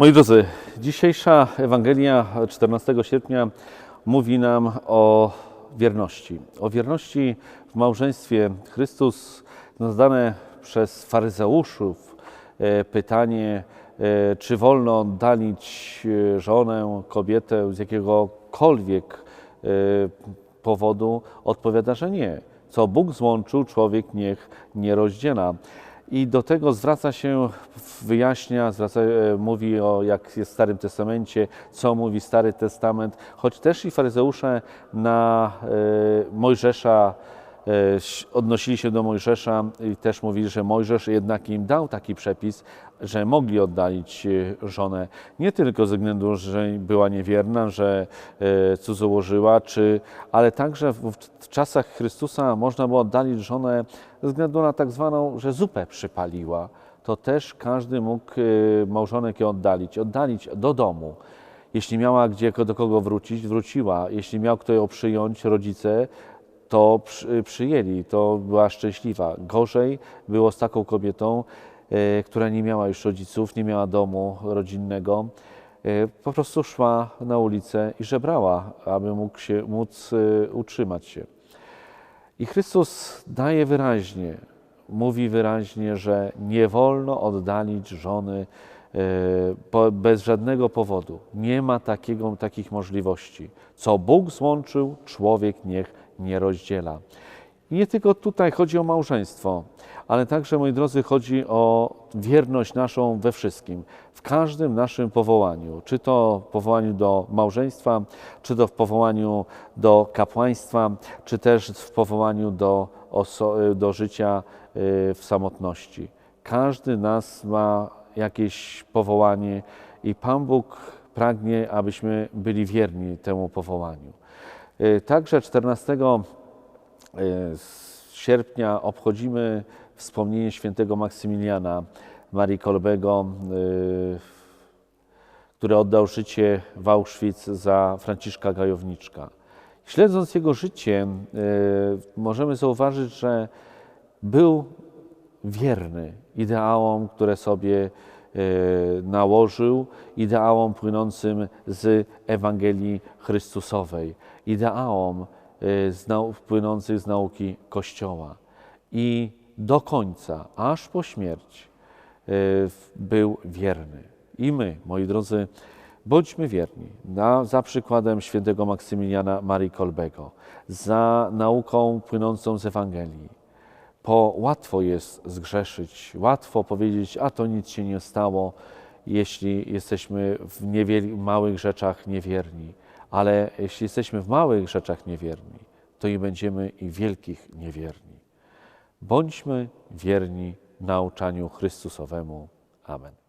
Moi drodzy, dzisiejsza Ewangelia 14 sierpnia mówi nam o wierności. O wierności w małżeństwie. Chrystus no, zadane przez faryzeuszów e, pytanie, e, czy wolno oddalić e, żonę, kobietę z jakiegokolwiek powodu, odpowiada, że nie. Co Bóg złączył, człowiek niech nie rozdziela. I do tego zwraca się, wyjaśnia, zwraca, e, mówi o, jak jest w Starym Testamencie, co mówi Stary Testament, choć też i faryzeusze na e, Mojżesza odnosili się do Mojżesza i też mówili, że Mojżesz jednak im dał taki przepis, że mogli oddalić e, żonę nie tylko ze względu, że była niewierna, że e, cudzołożyła, czy, ale także w, czasach Chrystusa można było oddalić żonę ze względu na tak zwaną, że zupę przypaliła. To też każdy mógł e, małżonek ją oddalić, oddalić do domu. Jeśli miała gdzie do kogo wrócić, wróciła. Jeśli miał kto ją przyjąć, rodzice, to przy, przyjęli, to była szczęśliwa. Gorzej było z taką kobietą, e, która nie miała już rodziców, nie miała domu rodzinnego. E, po prostu szła na ulicę i żebrała, aby mógł się, móc e, utrzymać się. I Chrystus daje wyraźnie, mówi wyraźnie, że nie wolno oddalić żony bez żadnego powodu. Nie ma takiego, takich możliwości. Co Bóg złączył, człowiek niech nie rozdziela. I nie tylko tutaj chodzi o małżeństwo, ale także, moi drodzy, chodzi o wierność naszą we wszystkim, w każdym naszym powołaniu, czy to w powołaniu do małżeństwa, czy to w powołaniu do kapłaństwa, czy też w powołaniu do, do życia y, w samotności. Każdy nas ma jakieś powołanie i Pan Bóg pragnie, abyśmy byli wierni temu powołaniu. Y, Także 14 z sierpnia obchodzimy wspomnienie świętego Maksymiliana Marii Kolbego, y, który oddał życie w Auschwitz za Franciszka Gajowniczka. Śledząc jego życie, y, możemy zauważyć, że był wierny ideałom, które sobie y, nałożył, ideałom płynącym z Ewangelii Chrystusowej, ideałom y, z płynących z nauki Kościoła. I do końca, aż po śmierć, y, był wierny. I my, moi drodzy, bądźmy wierni na, za przykładem świętego Maksymiliana Marii Kolbego, za nauką płynącą z Ewangelii. Bo łatwo jest zgrzeszyć, łatwo powiedzieć, a to nic się nie stało, jeśli jesteśmy w niewiel- małych rzeczach niewierni. Ale jeśli jesteśmy w małych rzeczach niewierni, to i będziemy i wielkich niewierni. Bądźmy wierni nauczaniu Chrystusowemu. Amen.